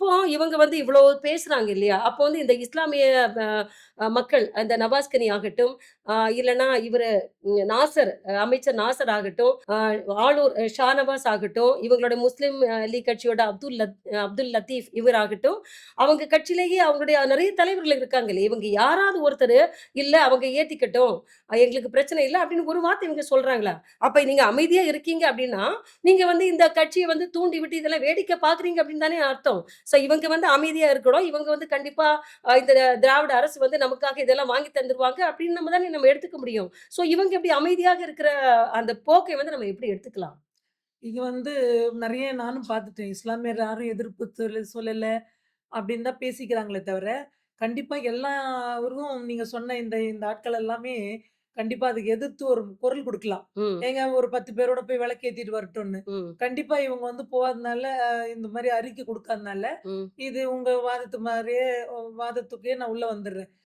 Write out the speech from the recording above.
இப்போ இவங்க வந்து இவ்வளோ பேசுறாங்க இல்லையா? அப்போ வந்து இந்த இஸ்லாமிய மக்கள் அந்த நவாஸ்கனி ஆகட்டும், அ இல்லன்னா இவரு நாசர் அமைச்சர் நாசர் ஆகட்டும், அ ஆளூர் ஷானவாஸ் ஆகட்டும், இவங்களோட முஸ்லிம் லீக் கட்சியோட அப்துல் லத் அப்துல் லத்தீப் இவர் ஆகட்டும், அவங்க கட்சியிலேயே அவங்களுடைய நிறைய தலைவர்கள் இருக்காங்க இல்லையா? இவங்க யாராவது ஒருத்தர் "இல்ல அவங்க ஏத்திக்கட்டும். எங்களுக்கு பிரச்சனை இல்ல." அப்படின்னு ஒரு வார்த்தை இவங்க சொல்றாங்களா? அப்ப நீங்க அமைதியா இருக்கீங்க அப்படின்னா, நீங்க வந்து இந்த கட்சியை வந்து தூண்டி விட்டு இதெல்லாம் வேடிக்கை பார்க்குறீங்க அப்படின்னு தானே அர்த்தம். ஸோ இவங்க வந்து அமைதியா இருக்கணும். இவங்க வந்து கண்டிப்பா இந்த திராவிட அரசு வந்து நமக்காக இதெல்லாம் வாங்கி தந்துருவாங்க அப்படின்னு நம்ம தானே நம்ம எடுத்துக்க முடியும். ஸோ இவங்க எப்படி அமைதியாக இருக்கிற அந்த போக்கை வந்து நம்ம எப்படி எடுத்துக்கலாம்? இங்க வந்து நிறைய நானும் பார்த்துட்டேன். இஸ்லாமியர் யாரும் எதிர்ப்பு சொல்லு சொல்லல அப்படின்னு தான் பேசிக்கிறாங்களே தவிர, கண்டிப்பா எல்லாரும் நீங்க சொன்ன இந்த இந்த ஆட்கள் எல்லாமே கண்டிப்பா அதுக்கு எதிர்த்து ஒரு குரல் குடுக்கலாம். ஏங்க ஒரு 10 பேரோட போய் விளக்கேத்திட்டு வரட்டும்னு. ம், கண்டிப்பா இவங்க வந்து போகாதனால, இந்த மாரி அறிக்கை குடுக்காதனால, இது உங்க வாதத்து மாரியே வாதத்துக்கே நான் உள்ள வந்துர்றேன்.